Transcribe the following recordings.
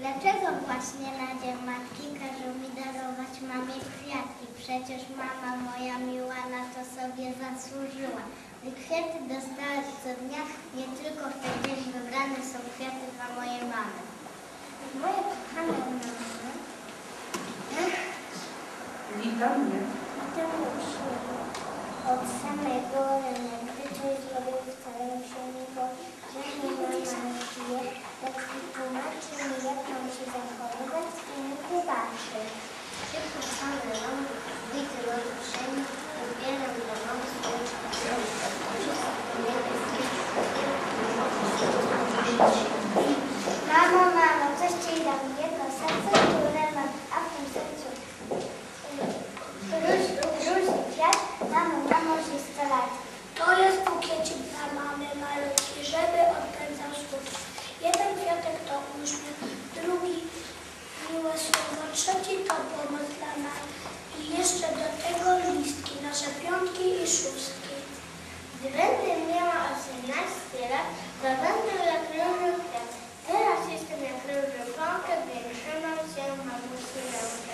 Dlaczego właśnie na dzień matki każą mi darować mamie kwiatki? Przecież mama moja miła na to sobie zasłużyła. Gdy kwiaty dostała co dnia, nie tylko w ten dzień wybrane są kwiaty dla mojej mamy. Moje kochane mamy, Witam mnie. Mateusz, od samego rana, gdy coś zrobił, wcale się nie To jest bukiecik dla mamy malutki, żeby odpędzał smutki. Jeden kwiatek to uśmiech, drugi miłe słowo, trzeci to pomoc dla nas. I jeszcze do tego listki, nasze piątki i szóstki. Gdy będę miała 18 lat, to będę jak różny kwiat. Teraz jestem jak więc trzymam się mamusi rękę.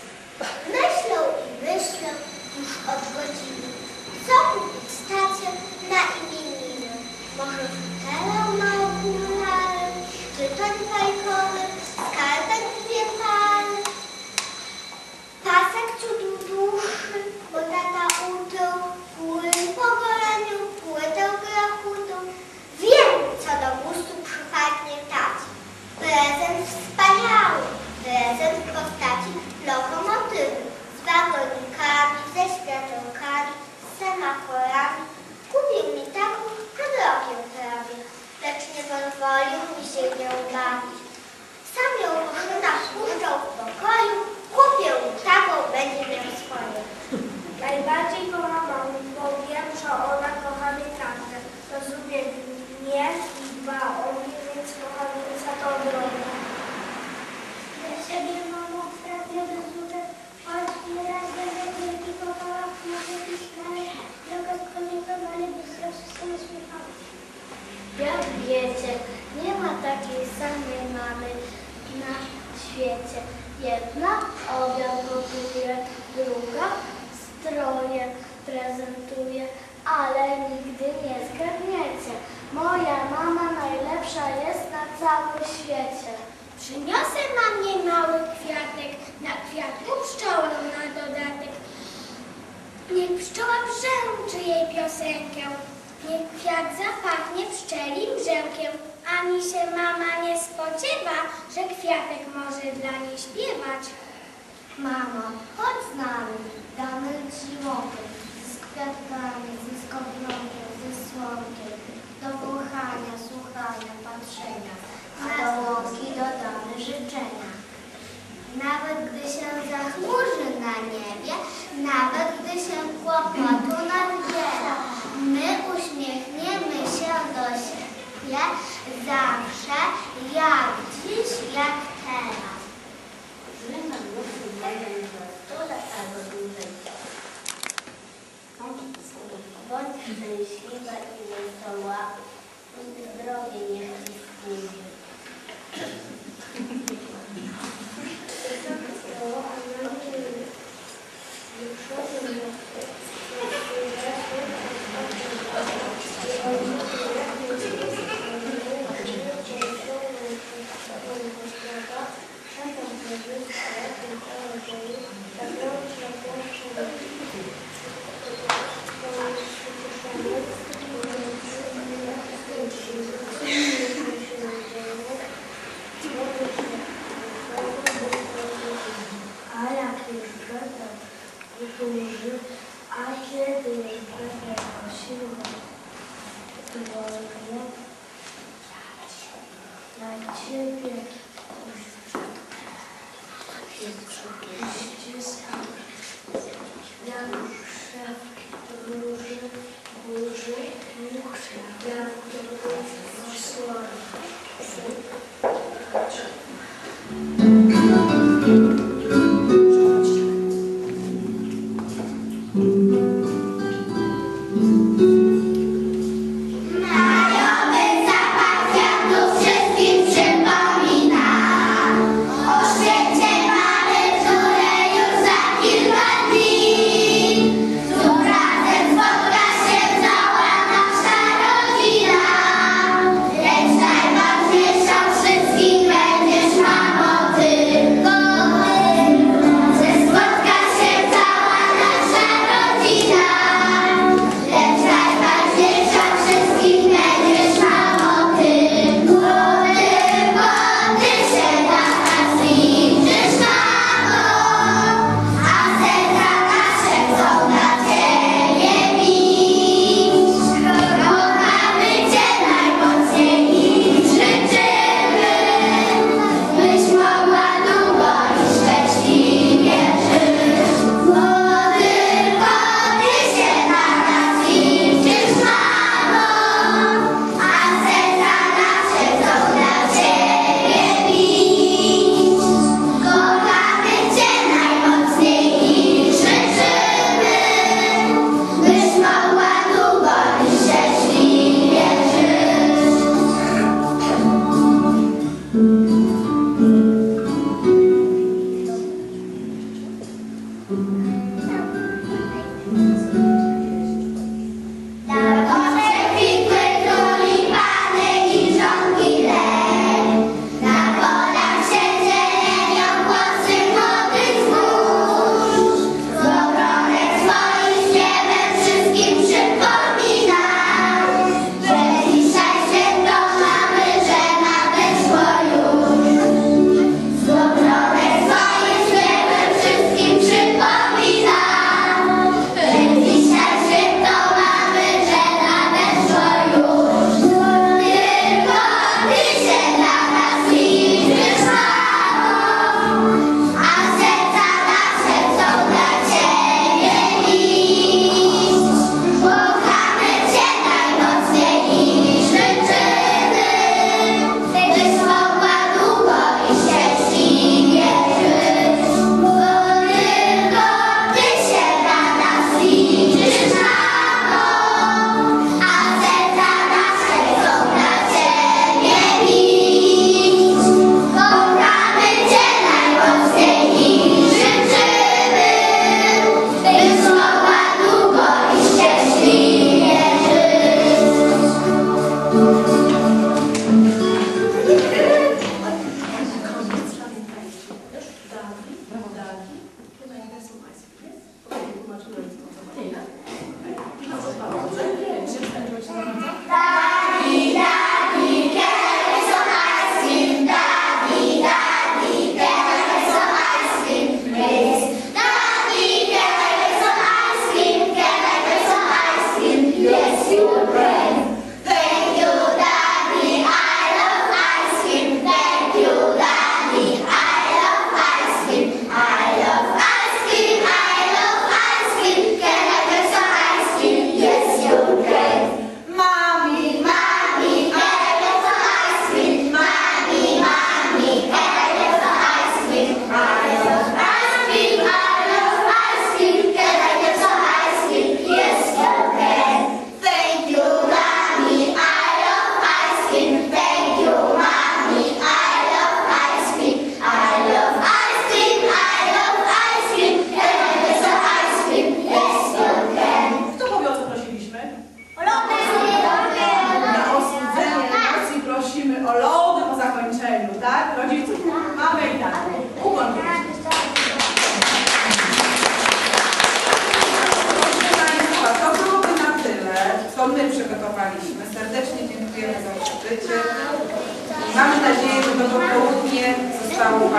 Myślę i myślę już od godziny. Co kupić na imieniny? Prezent wspaniały, prezent w postaci lokomotywy z wagonikami, ze światełkami, z semaforami. Kupił mi taką przed rokiem prawie, lecz nie pozwolił mi się nią bawić. Sam ją maszyna puszczał świecie. Jedna obiad gotuje, druga stroje prezentuje, ale nigdy nie zgadniecie. Moja mama najlepsza jest na całym świecie. Przyniosę mamie mały kwiatek, na kwiatku pszczołę na dodatek. Niech pszczoła brzęczy jej piosenkę, niech kwiat zapachnie pszczelim brzękiem. Ani się mama nie spodziewa, że kwiatek może dla niej śpiewać. Mama, chodź z nami, damy ci łopy z kwiatkami, ze skownogiem, ze słonkiem, do wąchania, słuchania, patrzenia, a do łąki dodamy życzenia. Nawet gdy się zachmurzy na niebie, nawet gdy się kłopotu zawsze, jak dziś, jak teraz. Żyjmy dłużej, może za 100 lat albo dłużej. Bądź szczęśliwa i wesoła zdrowie Yeah. Ja, Leute,